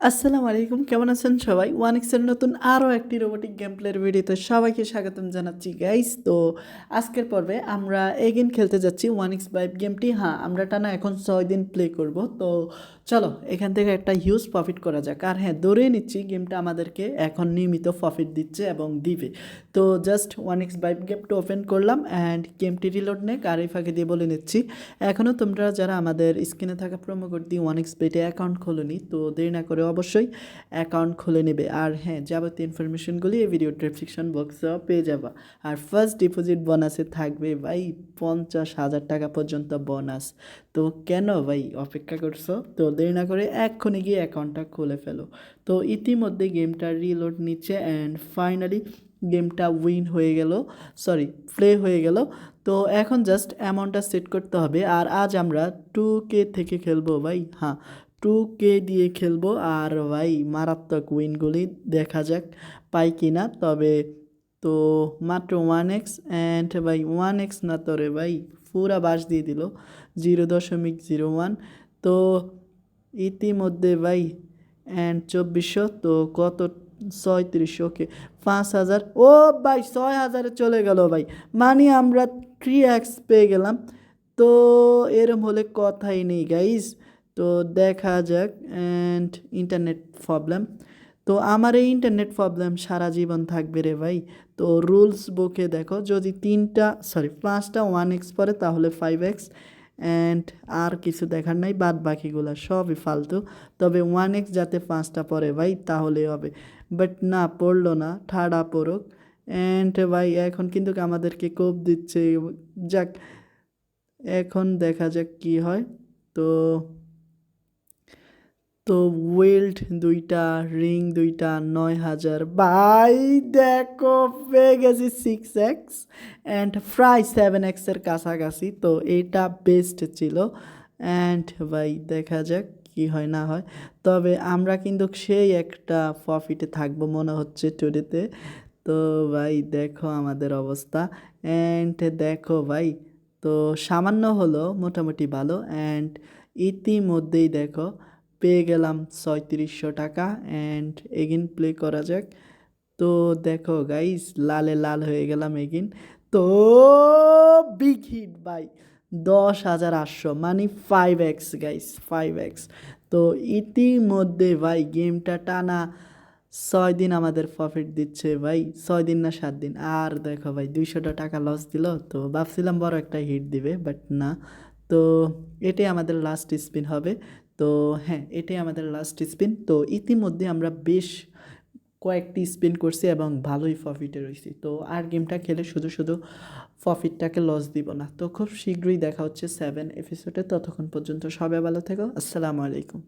আসসালামু আলাইকুম, কেমন আছেন সবাই? ওয়ান এক্সের নতুন আরও একটি রোবোটিক গেম প্লের ভিডিওতে সবাইকে স্বাগতম জানাচ্ছি গাইস তো আজকের পর্বে আমরা এগেন খেলতে যাচ্ছি ওয়ান এক্স বাইভ গেমটি হ্যাঁ আমরা টানা এখন ছয় দিন প্লে করব। তো চলো, এখান থেকে একটা হিউজ প্রফিট করা যাক। আর হ্যাঁ ধরে নিচ্ছি গেমটা আমাদেরকে এখন নিয়মিত প্রফিট দিচ্ছে এবং দিবে। তো জাস্ট ওয়ান এক্স বাইভ গেমটা ওপেন করলাম অ্যান্ড গেমটি রিলোড নেক। আর এই ফাঁকে দিয়ে বলে নিচ্ছি এখনও তোমরা যারা আমাদের স্ক্রিনে থাকা প্রোমো কোড দিয়ে ওয়ান এক্স বেটে অ্যাকাউন্ট খোলোনি, তো দেরি না করে অবশ্যই অ্যাকাউন্ট খুলে নেবে। আর হ্যাঁ যাবতীয় ইনফরমেশনগুলি এই ভিডিও ডেসক্রিপশন বক্সেও পেয়ে যাবা। আর ফার্স্ট ডিপোজিট বোনাসে থাকবে ভাই পঞ্চাশ হাজার টাকা পর্যন্ত বোনাস তো কেন ভাই অপেক্ষা করছ? তো দেরি না করে এক্ষুনি গিয়ে অ্যাকাউন্টটা খুলে ফেলো। তো ইতিমধ্যে গেমটা রিলোড নিচ্ছে অ্যান্ড ফাইনালি গেমটা উইন হয়ে গেল। সরি প্লে হয়ে গেল। তো এখন জাস্ট অ্যামাউন্টটা সেট করতে হবে। আর আজ আমরা টু কে থেকে খেলব ভাই। হ্যাঁ টু কে দিয়ে খেলব। আর ভাই, মারাত্মক উইনগুলি দেখা যাক পাই কি না তবে তো মাত্র ওয়ান এক্স অ্যান্ড ভাই ওয়ান এক্স না তো রে ভাই, পুরা বাস দিয়ে দিল জিরো দশমিক জিরো ওয়ান তো ইতিমধ্যে ভাই অ্যান্ড চব্বিশশো, তো কত? ছয়ত্রিশশো ওকে পাঁচ হাজার, ও ভাই, ছয় হাজারে চলে গেল ভাই। মানে আমরা থ্রি এক্স পেয়ে গেলাম। তো এরম হলে কথাই নেই গাইজ তো দেখা যাক অ্যান্ড ইন্টারনেট প্রবলেম তো আমার এই ইন্টারনেট প্রবলেম সারা জীবন থাকবে রে ভাই। তো রুলস বুকে দেখো, যদি তিনটা সরি পাঁচটা ওয়ান এক্স পরে তাহলে ফাইভ এক্স অ্যান্ড আর কিছু দেখার নাই, বাদ বাকিগুলো সবই ফালতু। তবে ওয়ান এক্স যাতে পাঁচটা পরে ভাই তাহলে হবে। বাট না, পড়ল না, ঠাডা পড়ুক। অ্যান্ড ভাই, এখন কিন্তু আমাদেরকে কোপ দিচ্ছে যাক, এখন দেখা যাক কি হয়। তো তো ওয়েল্ড দুইটা রিং দুইটা, নয় হাজার। বাই দেখো, পেয়ে গেছি সিক্স এক্স অ্যান্ড ফ্রাই সেভেন এক্সের কাছাকাছি, তো এটা বেস্ট ছিল। অ্যান্ড ভাই, দেখা যাক কি হয়, না হয়। তবে আমরা কিন্তু সেই একটা প্রফিটে থাকব মনে হচ্ছে টুডেতে তো ভাই, দেখো আমাদের অবস্থা। অ্যান্ড দেখো ভাই, তো সামান্য হলো, মোটামুটি ভালো। অ্যান্ড ইতিমধ্যেই দেখো পেয়ে গেলাম ছয়ত্রিশশো টাকা অ্যান্ড এগিন প্লে করা যাক। তো দেখো গাইস লালে লাল হয়ে গেলাম এগিন। তো বিগ হিট বাই দশ হাজার আটশো মানে five X guys five X তো ইতিমধ্যে ভাই গেমটা টানা ছয় দিন আমাদের প্রফিট দিচ্ছে ভাই, ছয় দিন না সাত দিন। আর দেখো ভাই, দুইশোটা টাকা লস দিল, তো ভাবছিলাম বড় একটা হিট দিবে বাট না। তো এটাই আমাদের লাস্ট স্পিন হবে। তো হ্যাঁ এটাই আমাদের লাস্ট স্পিন তো ইতিমধ্যে আমরা বেশ কয়েকটি স্পিন করছি এবং ভালোই প্রফিটে রয়েছি তো আর গেমটা খেলে শুধু শুধু প্রফিটটাকে লস দিব না। তো খুব শীঘ্রই দেখা হচ্ছে সেভেন এপিসোডে ততক্ষণ পর্যন্ত সবাই ভালো থেকো। আসসালামু আলাইকুম।